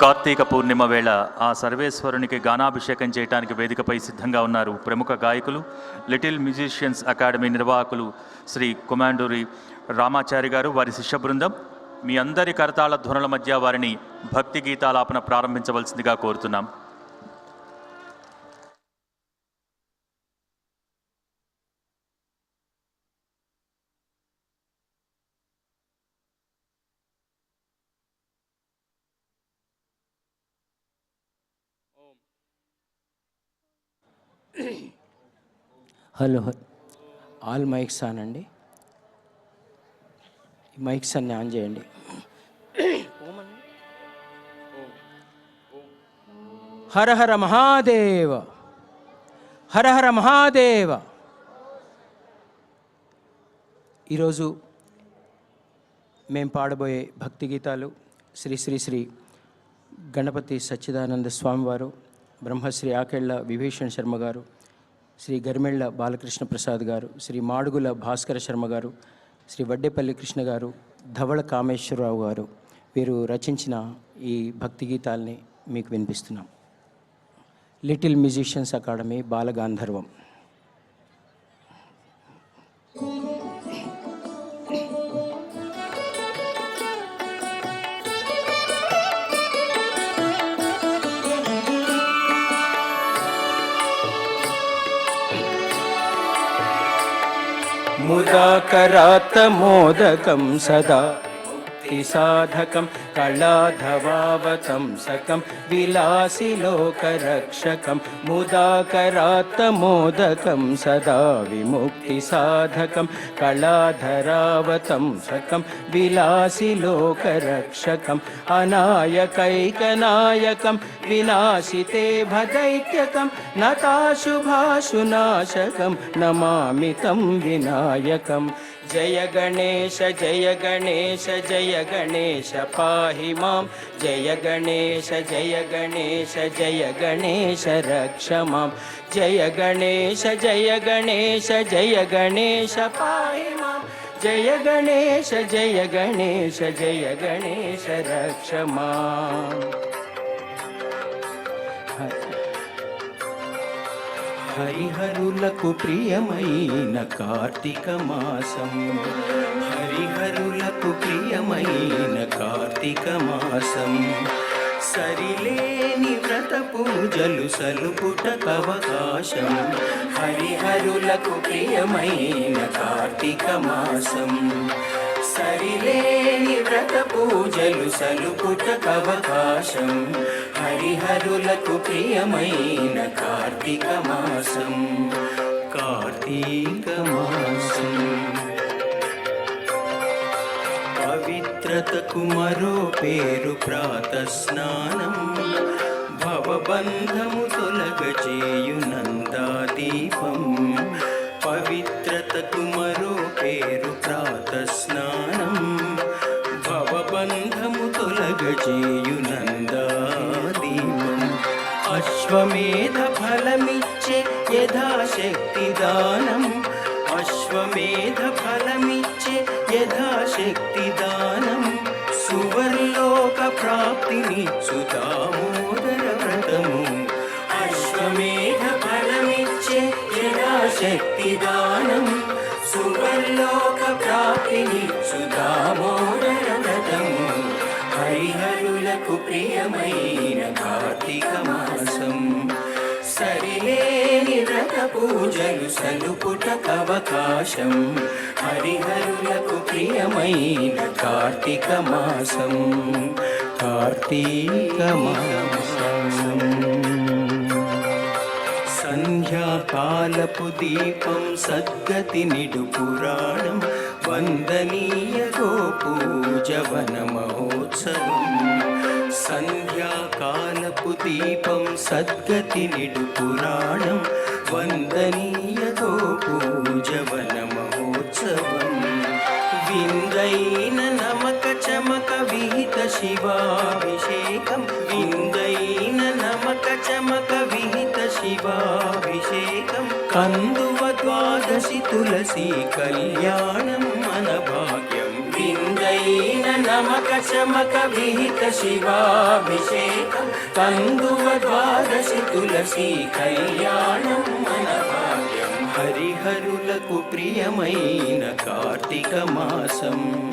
కార్తీక పూర్ణిమ వేళ ఆ సర్వేశ్వరునికి గానాభిషేకం చేయడానికి వేదికపై సిద్ధంగా ఉన్నారు ప్రముఖ గాయకులు లిటిల్ మ్యూజిషియన్స్ అకాడమీ నిర్వాహకులు శ్రీ కుమాండూరి రామాచారి గారు వారి శిష్య బృందం మీ అందరి కరతాళ ధ్వనుల మధ్య వారిని భక్తి గీతాలాపన ప్రారంభించవలసిందిగా కోరుతున్నాం. హలో ఆల్ మైక్స్ ఆన్ అండి. మైక్స్ అన్ని ఆన్ చేయండి. హర హర మహాదేవ హర హర మహాదేవ. ఈరోజు మేము పాడబోయే భక్తి గీతాలు శ్రీ శ్రీ శ్రీ గణపతి సచ్చిదానంద స్వామివారు బ్రహ్మశ్రీ ఆకెళ్ళ విభీషణ్ శర్మ గారు శ్రీ గరిమెళ్ళ బాలకృష్ణ ప్రసాద్ గారు శ్రీ మాడుగుల భాస్కర శర్మ గారు శ్రీ వడ్డేపల్లి కృష్ణ గారు ధవళ కామేశ్వరరావు గారు వీరు రచించిన ఈ భక్తి గీతాల్ని మీకు వినిపిస్తున్నాం. Little musicians academy Balagandharvam. मुदा करात मोदकं सदा। కళాధవావతంసకం విలాసిలోకరక్షకం ముదాకరాత మోదకం సదా విముక్తి సాధకం కళాధరావతంసకం విలాసిలోకరక్షకం అనాయకైకనాయకం వినాశితే భదైత్యకం నతాశుభాశునాశకం నమామి తం जय गणेश जय गणेश जय गणेश पाहि माँ जय गणेश जय गणेश जय गणेश रक्ष माँ जय गणेश जय गणेश जय गणेश पाहि माँ जय गणेश जय गणेश जय गणेश रक्ष माम् హరిహరులకు ప్రియమైన కార్తీక మాసం. హరిహరులకు ప్రియమైన కార్తీక మాసం. సరిలేని వ్రత పూజలు సలుపుటకవకాశం హరిహరులకు ప్రియమైన కార్తీక మాసం. సరిలేని వ్రత పూజలు సలుపుటకవకాశం హరిహరులకు ప్రియమైన కార్తీక మాసం. కార్తీక మాసం. పవిత్రతకు మరో పేరు ప్రాత స్నానం. భవబంధము తొలగచేయు నందాదీపం పవిత్రతకు మరో పేరు ప్రాత స్నానం. భవబంధము తొలగచేయు నందాదీపం. అశ్వమేధ ఫలమిచ్చే యథాశక్తి దానం. అశ్వమేధ ఫలమిచ్చే యథాశక్తి దానం. సువర్లోక ప్రాప్తిని సుదామోదర శక్తి దానం సువర్లోక ప్రాప్తిని సుదామోదర హరిహరులకు ప్రియమైన కార్తీక మాసం. సరిలేని వ్రత పూజలు సలుపుటకవకాశం హరిహరులకు ప్రియమైన కార్తీక మాసం. కార్తీక మాసం. పాలపు దీపం సద్గతి నిడు పురాణం వందనీయ గోపూజవన మహోత్సవం. సంధ్యాకాలపు దీపం సద్గతి నిడు పురాణం వందనీయ గోపూజవన మహోత్సవం. విందైన నమక చమక విహిత శివాభిషేకం విందైన నమక చమక విహిత కందువ ద్వాదశి తులసి కళ్యాణం మన భాగ్యం విందైన నమక చమక విహిత శివాభిషేకం. కందువ ద్వాదశి తులసి కళ్యాణం మన భాగ్యం హరిహరులకు ప్రియమైన కార్తీక మాసం.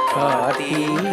కార్తీక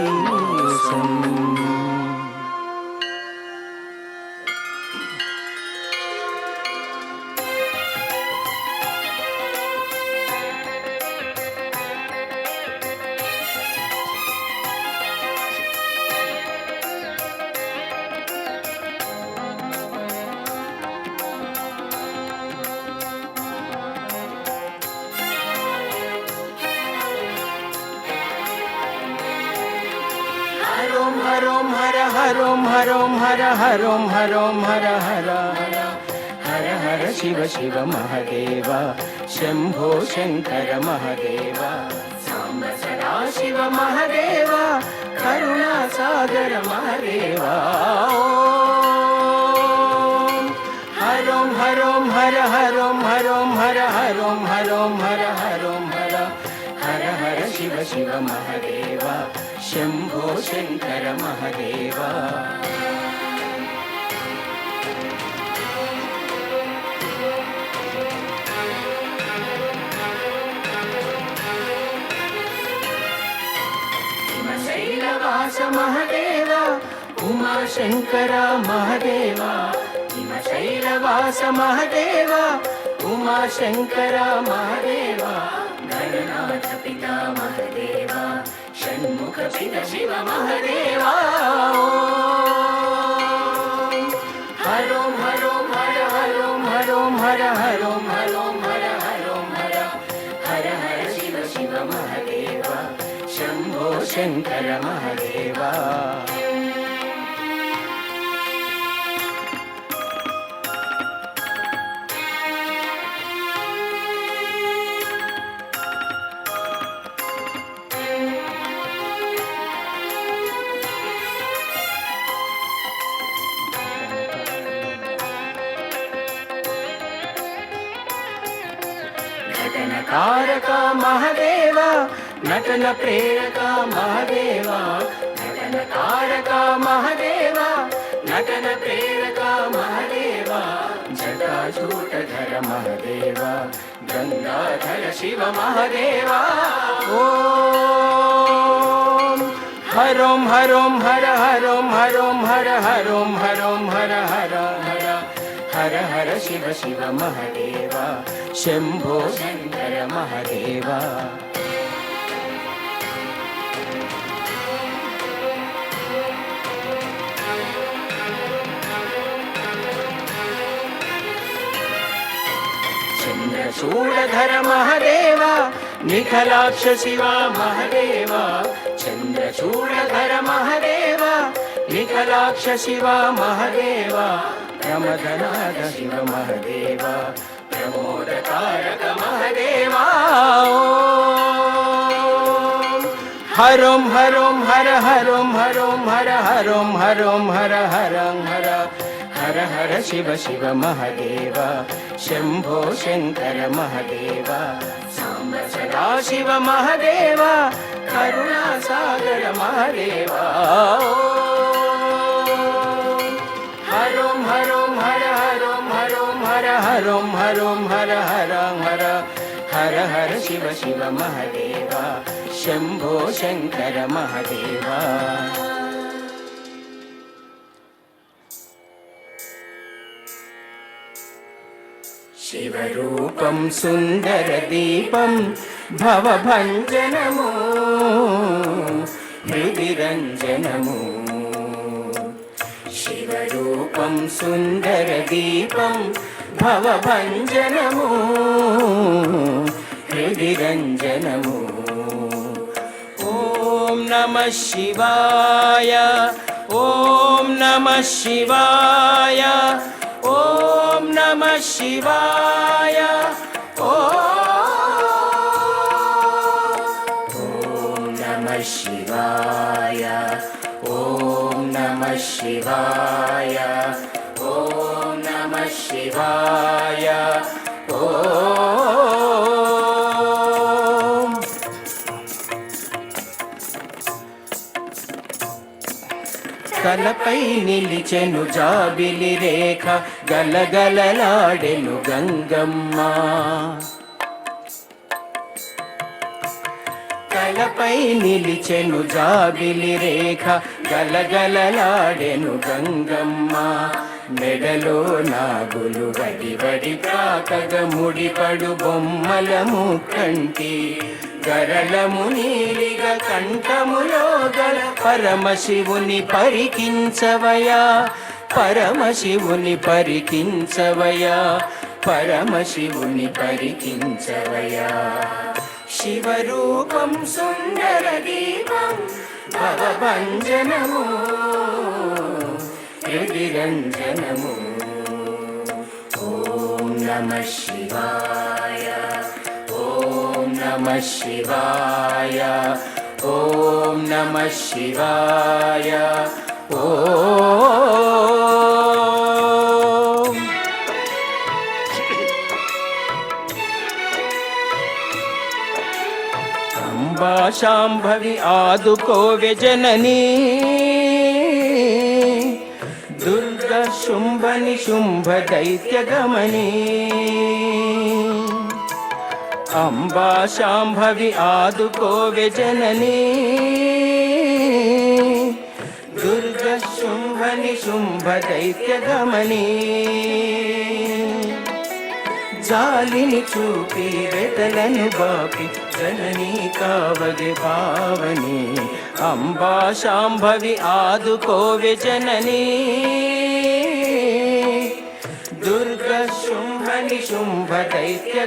హర హరోం హరోం హర హరోం హరోం హర హర హర హర శివ శివ మహదేవ శంభో శంకర మహదేవ సాంబ సదా శివ మహదేవ కరుణా సాగర మహదేవ ఓం. హరోం హరోం హర హరోం హరోం హర హరోం హరోం హర హరోం హర హర హర శివ శివ మహదేవ శంభో శంకర మహదేవ. శైలవాస మహదేవ ఉమాశంకర మహదేవ. శైలవాస మహదేవ ఉమాశంకర మహదేవ. గణనాథ పితా మహదేవా. शम्भुखशिवशिव महदेवा हरों हरो हर हरों हरों हर हरों हरों हर हरो हर हर हर शिव शिव महदेवा शम्भो शङ्कर महादेवा నటన ప్రేరక మహదేవ నటన కారక మహదేవ నటన ప్రేరక మహదేవ జటాజూటధర మహదేవ గంగాధర శివ మహదేవ ఓం హరోం హరోం హర హరోం హరోం హర హరోం హరోం హర హర హర హర హర శివ శివ మహదేవ శంభో శంకర न्द्रूलधर महदेव निखलाक्ष शिवा महदेव। चन्द्रूरधर महदेव निखलाक्ष शिवा महदेव। महदेवामदनाद शिव महदेव प्रमोदकारक महदेवा हरों हरों हर हरों हरों हर हरों हरों हर हर हर హరం హర హర హర శివ శివ మహదేవ శంభో శంకర మహదేవ సాంబ సదా శివ మహదేవ కరుణా సాగర మహదేవ ఓం. హరోం హరోం హర హరోం హరోం హర హరోం హరోం హర హరం హర హర హర శివ శివ మహదేవ శంభో శంకర మహదేవ శివరూపం సుందరదీపం భవభంజనము హృదిరంజనము. శివరూపం సుందరదీపం భవభంజనము హృదిరంజనము. ఓం నమ శివాయ ఓం నమ శివాయ ఓం నమ శివాయ. ఓం నమ శివాయ. ఓం నమ శివాయ. ఓం నమ శివాయ. ఓం. కలపై నిలిచెను జాబిలి రేఖ. గలగలలాడెను గంగమ్మ. కలపై నిలిచెను జాబిలి రేఖ గలగలలాడెను గంగమ్మ. మెడలో నాగులు వడి వడి ప్రాకగ ముడిపడు బొమ్మలము కంటి. గరళము నీలిగ కంఠములో గల పరమశివుని పరికించవయా. పరమశివుని పరికించవయా పరమశివుని పరికించవయా శివరూపం సుందర దీపం భవభంజనము. హృదిరంజనము ఓం నమ శివాయ. ఓం నమ శివాయ. ఓం నమ శివాయ. అంబా శాంభవి ఆదుకోవె జననీ దుర్గ శుంభని శుంభ దైత్య గమని అంబా శాంభవి ఆదుకోవె జననీ శుంభని శుంభ దైత్య గమని. జాలిని చూపి వెతలను బాపి జననీ కావగి పావని అంబా శాంభవి ఆదుకోవి జననీ. దుర్గ శుంభని శుంభ దైత్య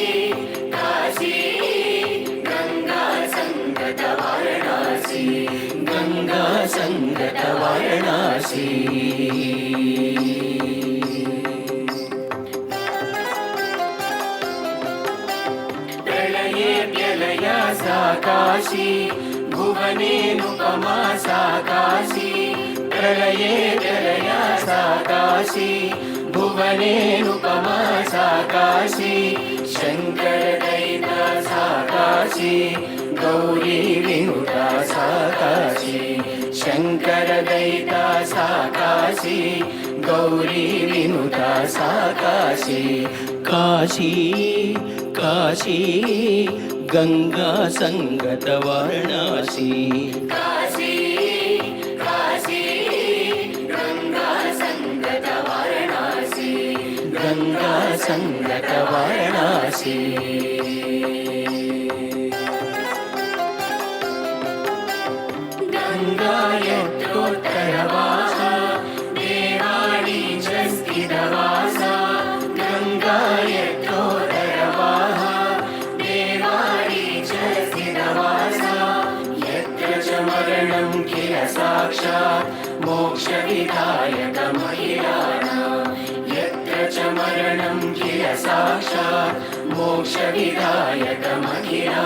भारत वाराणसी प्रलये प्रलया सा काशी भुवनेनुपमा सा काशी प्रलये प्रलया सा काशी भुवनेनुपमा सा काशी शङ्करदयिता सा गौरी विनुता साकाशी శంకర దైత సాకాశి గౌరీ వినుత సాకాశి కాశీ కాశీ గంగా సంగత వారణాసి గంగా సంగత వారణాసి जगदोत्तरवास देवाणी च स्थितवास गङ्गाय तोदरवाः देवाणी च स्थितवास यत्र च मरणं किल साक्षात् मोक्षपियकमयया यत्र च मरणं किल साक्षात् मोक्ष दिधायकमय्या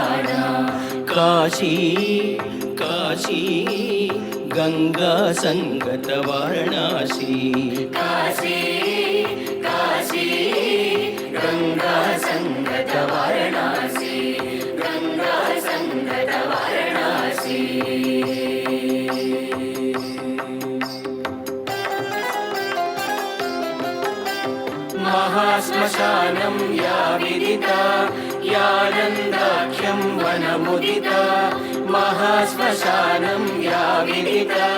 काशी काशी गङ्गा सङ्गतवारणासी काशी काशी गङ्गा सङ्गतवारणासी गङ्गा सङ्गतवारणासी महाश्मशानं या विदिता यानन्दाख्यं वनमुदिता महाश्मशानं या विदिता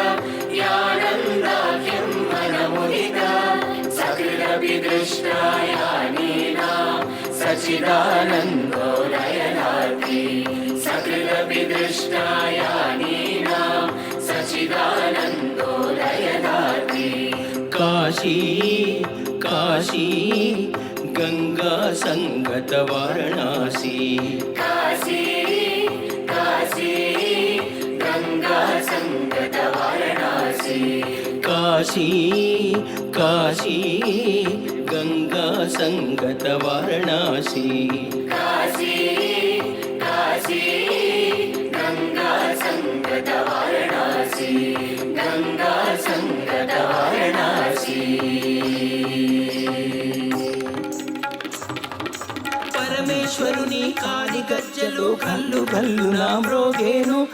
यानन्दाख्यं वनमुदिता सकृदपि दृष्टा यानीना सचिदानन्दोदयनाति सकृदपि दृष्टा यानीना सचिदानन्दोदयनाति काशी काशी गङ्गा सङ्गत वाराणसी काशी काशी కాశీ కాశీ గంగా సంగత వారణాసి. కాశీ కాశీ గంగా సంగత వారణాసి. పరమేశ్వరుని కాలి గజ్జలు కల్లు కల్లు నా మ్రోగేను.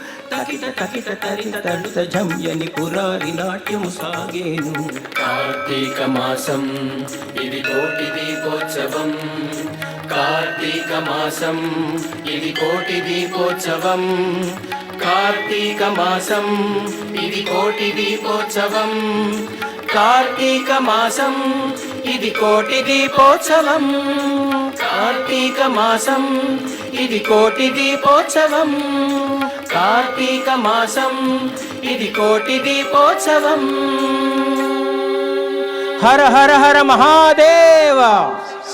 తకిట తకిట తరిత తడుత జంయని పురారి నాట్యము సాగేను కార్తీక మాసం ఇది కోటి దీపోత్సవం కార్తీక మాసం ఇది కోటి దీపోత్సవం కార్తీక మాసం ఇది కోటి దీపోత్సవం కార్తీక మాసం ఇది కోటి దీపోత్సవం కార్తీక మాసం ఇది కోటి దీపోత్సవం కార్తీక మాసం ఇది కోటి దీపోత్సవం. హర హర హర మహాదేవ.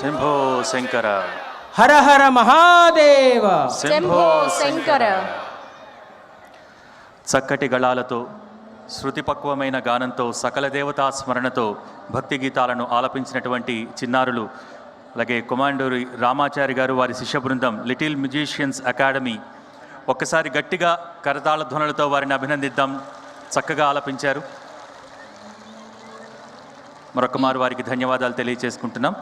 శంభో శంకర. హర హర మహాదేవ. శంభో శంకర. చక్కటి గళాలతో శృతిపక్వమైన గానంతో సకల దేవతా స్మరణతో భక్తి గీతాలను ఆలపించినటువంటి చిన్నారులు అలాగే కుమాండూరి రామాచారి గారు వారి శిష్య బృందం లిటిల్ మ్యూజిషియన్స్ అకాడమీ ఒక్కసారి గట్టిగా కరతాళ ధ్వనులతో వారిని అభినందిద్దాం. చక్కగా ఆలపించారు. మరొకమారు వారికి ధన్యవాదాలు తెలియజేసుకుంటున్నాం